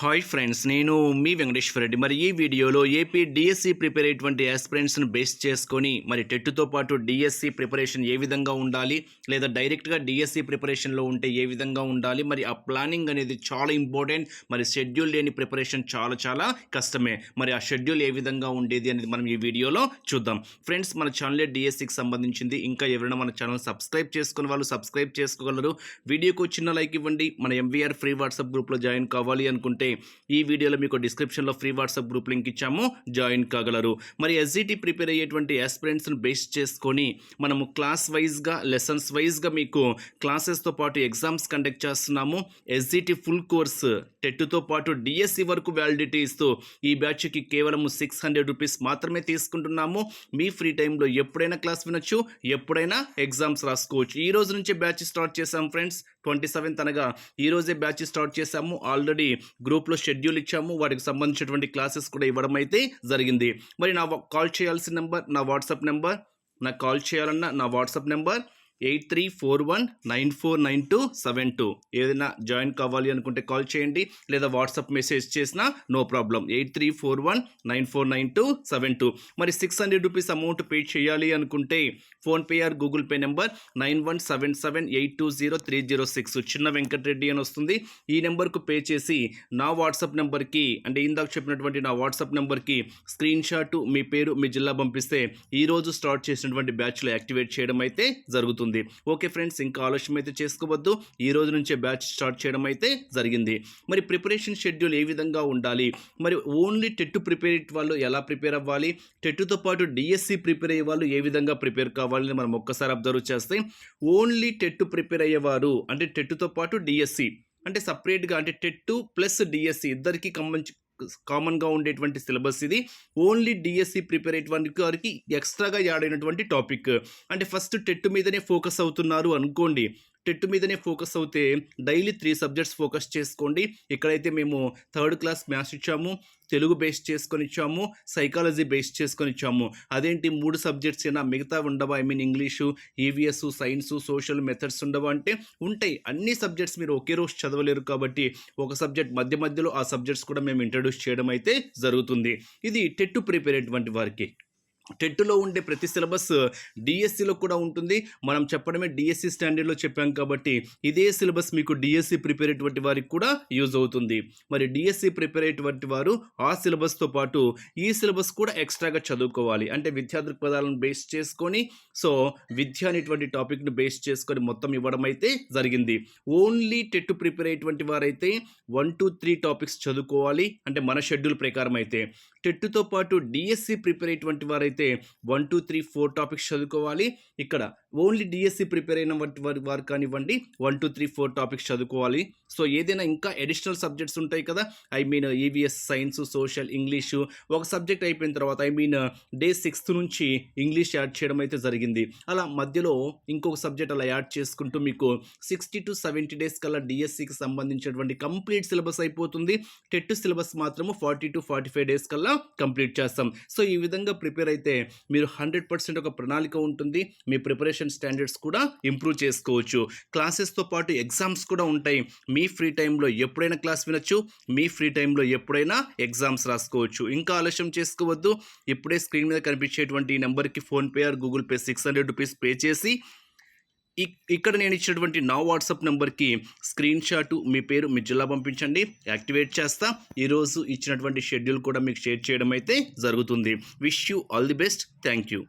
Hi friends నేను మీ వెంకటేశ్వర రెడ్డి. మరి ఈ వీడియోలో ఏపీ డిఎస్సి ప్రిపేర్ అయ్యేటువంటి ఆస్పిరెంట్స్ని బేస్ చేసుకొని మరి టెట్తో పాటు డిఎస్సి ప్రిపరేషన్ ఏ విధంగా ఉండాలి లేదా డైరెక్ట్గా డిఎస్సి ప్రిపరేషన్లో ఉంటే ఏ విధంగా ఉండాలి మరి ఆ ప్లానింగ్ అనేది చాలా ఇంపార్టెంట్ మరి షెడ్యూల్ లేని ప్రిపరేషన్ చాలా చాలా కష్టమే. మరి ఆ షెడ్యూల్ ఏ విధంగా ఉండేది అనేది మనం ఈ వీడియోలో చూద్దాం. ఫ్రెండ్స్ మన ఛానలే డిఎస్సికి సంబంధించింది. ఇంకా ఎవరైనా మన ఛానల్ సబ్స్క్రైబ్ చేసుకున్న వాళ్ళు సబ్స్క్రైబ్ చేసుకోగలరు. వీడియోకి చిన్న లైక్ ఇవ్వండి. మన ఎంవీఆర్ ఫ్రీ వాట్సాప్ గ్రూప్లో జాయిన్ కావాలి అనుకుంటే ఈ వీడియోలో మీకు డిస్క్రిప్షన్లో ఫ్రీ వాట్సాప్ గ్రూప్ లింక్ ఇచ్చాము. జాయిన్ కాగలరు. మరి ఎస్జిటి ప్రిపేర్ అయ్యేటువంటి ఆస్పిరెంట్స్ని బేస్ చేసుకొని మనము క్లాస్ వైజ్గా లెసన్స్ వైజ్గా మీకు క్లాసెస్తో పాటు ఎగ్జామ్స్ కండక్ట్ చేస్తున్నాము. ఎస్జిటి ఫుల్ కోర్స్ టెట్తో పాటు డిఎస్సి వరకు వ్యాలిడిటీ ఇస్తూ ఈ బ్యాచ్కి కేవలం సిక్స్ హండ్రెడ్ రూపీస్ మాత్రమే తీసుకుంటున్నాము. మీ ఫ్రీ టైంలో ఎప్పుడైనా క్లాస్ వినొచ్చు ఎప్పుడైనా ఎగ్జామ్స్ రాసుకోవచ్చు. ఈ రోజు నుంచే బ్యాచ్ స్టార్ట్ చేశాం ఫ్రెండ్స్ ట్వంటీ సెవెంత్ అనగా ఈరోజే బ్యాచ్ స్టార్ట్ చేశాము. ఆల్రెడీ గ్రూప్లో షెడ్యూల్ ఇచ్చాము. వాటికి సంబంధించినటువంటి క్లాసెస్ కూడా ఇవ్వడం అయితే జరిగింది. మరి నా కాల్ చేయాల్సిన నెంబర్ నా వాట్సాప్ నెంబర్ నాకు కాల్ చేయాలన్న నా WhatsApp number eight three four one nine four nine two seven two. ఏదైనా జాయిన్ కావాలి అనుకుంటే కాల్ చేయండి లేదా వాట్సాప్ మెసేజ్ చేసినా no problem. Eight three four one nine four nine two seven two. మరి six hundred rupees amount pay చేయాలి అనుకుంటే PhonePe or Google Pay number nine one seven seven eight two zero three zero six. చిన్న వెంకటరెడ్డి అని వస్తుంది. ఈ నెంబర్కు pay చేసి నా వాట్సాప్ నెంబర్కి అంటే ఇందాక చెప్పినటువంటి నా వాట్సాప్ నెంబర్కి స్క్రీన్ షాట్ మీ పేరు మీ జిల్లా పంపిస్తే ఈరోజు స్టార్ట్ చేసినటువంటి బ్యాచ్లో యాక్టివేట్ చేయడం అయితే జరుగుతుంది. ఓకే ఫ్రెండ్స్ ఇంకా ఆలోచన అయితే చేసుకోవద్దు. ఈ రోజు నుంచే బ్యాచ్ స్టార్ట్ చేయడం అయితే జరిగింది. మరి ప్రిపరేషన్ షెడ్యూల్ ఏ విధంగా ఉండాలి? మరి ఓన్లీ టెట్ ప్రిపేర్ వాళ్ళు ఎలా ప్రిపేర్ అవ్వాలి? టెట్తో పాటు డిఎస్సి ప్రిపేర్ అయ్యే వాళ్ళు ఏ విధంగా ప్రిపేర్ కావాలని మనం ఒక్కసారి అబ్జర్వ్ చేస్తే ఓన్లీ టెట్ ప్రిపేర్ అయ్యేవారు అంటే టెట్తో పాటు డిఎస్సి అంటే సపరేట్గా అంటే టెట్ ప్లస్ డిఎస్సి ఇద్దరికి సంబంధించి కామన్గా ఉండేటువంటి సిలబస్ ఇది. ఓన్లీ డిఎస్సి ప్రిపేర్ అయ్యేటువంటి వారికి ఎక్స్ట్రాగా యాడ్ అయినటువంటి టాపిక్ అంటే ఫస్ట్ టెట్ మీదనే ఫోకస్ అవుతున్నారు అనుకోండి. టెట్ మీదనే ఫోకస్ అవుతే డైలీ త్రీ సబ్జెక్ట్స్ ఫోకస్ చేసుకోండి. ఇక్కడైతే మేము థర్డ్ క్లాస్ మ్యాథ్స్ ఇచ్చాము తెలుగు బేస్ చేసుకొని ఇచ్చాము సైకాలజీ బేస్ చేసుకొని ఇచ్చాము. అదేంటి మూడు సబ్జెక్ట్స్ అయినా మిగతా ఉండవా? I mean English EVS science social methods ఉండవా అంటే ఉంటాయి. అన్ని సబ్జెక్ట్స్ మీరు ఒకే రోజు చదవలేరు కాబట్టి ఒక సబ్జెక్ట్ మధ్య మధ్యలో ఆ సబ్జెక్ట్స్ కూడా మేము ఇంట్రడ్యూస్ చేయడం అయితే జరుగుతుంది. ఇది టెట్ ప్రిపేర్ అయినటువంటి వారికి. టెట్లో ఉండే ప్రతి సిలబస్ డిఎస్సిలో కూడా ఉంటుంది. మనం చెప్పడమే డిఎస్సి స్టాండర్డ్లో చెప్పాం కాబట్టి ఇదే సిలబస్ మీకు డిఎస్సి ప్రిపేర్ అయ్యేటువంటి వారికి కూడా యూజ్ అవుతుంది. మరి డిఎస్సి ప్రిపేర్ అయ్యేటువంటి వారు ఆ సిలబస్తో పాటు ఈ సిలబస్ కూడా ఎక్స్ట్రాగా చదువుకోవాలి. అంటే విద్యా దృక్పథాలను బేస్ చేసుకొని సో విద్య అనేటువంటి టాపిక్ను బేస్ చేసుకొని మొత్తం ఇవ్వడం అయితే జరిగింది. ఓన్లీ టెట్ ప్రిపేర్ అయ్యేటువంటి వారైతే వన్ టూ త్రీ టాపిక్స్ చదువుకోవాలి. అంటే మన షెడ్యూల్ ప్రకారం అయితే. టెట్తో పాటు డిఎస్సి ప్రిపేర్ అయ్యేటువంటి వారైతే అయితే one two three four topics చదువుకోవాలి. ఇక్కడ ఓన్లీ డిఎస్సి ప్రిపేర్ అయిన వారి వారు కానివ్వండి one two three four topics చదువుకోవాలి. సో ఏదైనా ఇంకా అడిషనల్ సబ్జెక్ట్స్ ఉంటాయి కదా I mean EVS science social English ఒక సబ్జెక్ట్ అయిపోయిన తర్వాత ఐ మీన్ డే సిక్స్త్ నుంచి ఇంగ్లీష్ యాడ్ చేయడం అయితే జరిగింది. అలా మధ్యలో ఇంకొక సబ్జెక్ట్ అలా యాడ్ చేసుకుంటూ మీకు సిక్స్టీ టు సెవెంటీ డేస్ కల్లా డిఎస్సికి సంబంధించినటువంటి కంప్లీట్ సిలబస్ అయిపోతుంది. టెట్ సిలబస్ మాత్రము forty to forty five days కల్లా కంప్లీట్ చేస్తాం. సో ఈ విధంగా ప్రిపేర్ అయితే మీరు హండ్రెడ్ పర్సెంట్ ఒక ప్రణాళిక ఉంటుంది మీ ప్రిపరేషన్ స్టాండర్డ్స్ కూడా ఇంప్రూవ్ చేసుకోవచ్చు. క్లాసెస్తో పాటు ఎగ్జామ్స్ కూడా ఉంటాయి. మీ ఫ్రీ టైంలో ఎప్పుడైనా క్లాస్ వినొచ్చు మీ ఫ్రీ టైంలో ఎప్పుడైనా ఎగ్జామ్స్ రాసుకోవచ్చు. ఇంకా ఆలస్యం చేసుకోవద్దు. ఇప్పుడే స్క్రీన్ మీద కనిపించేటువంటి ఈ నెంబర్కి PhonePe or Google Pay six hundred rupees pay చేసి ఇక్కడ నేను ఇచ్చినటువంటి నా వాట్సాప్ నెంబర్కి స్క్రీన్ షాట్ మీ పేరు మీ జిల్లా పంపించండి. యాక్టివేట్ చేస్తా. ఈరోజు ఇచ్చినటువంటి షెడ్యూల్ కూడా మీకు షేర్ చేయడం అయితే జరుగుతుంది. Wish you all the best. Thank you.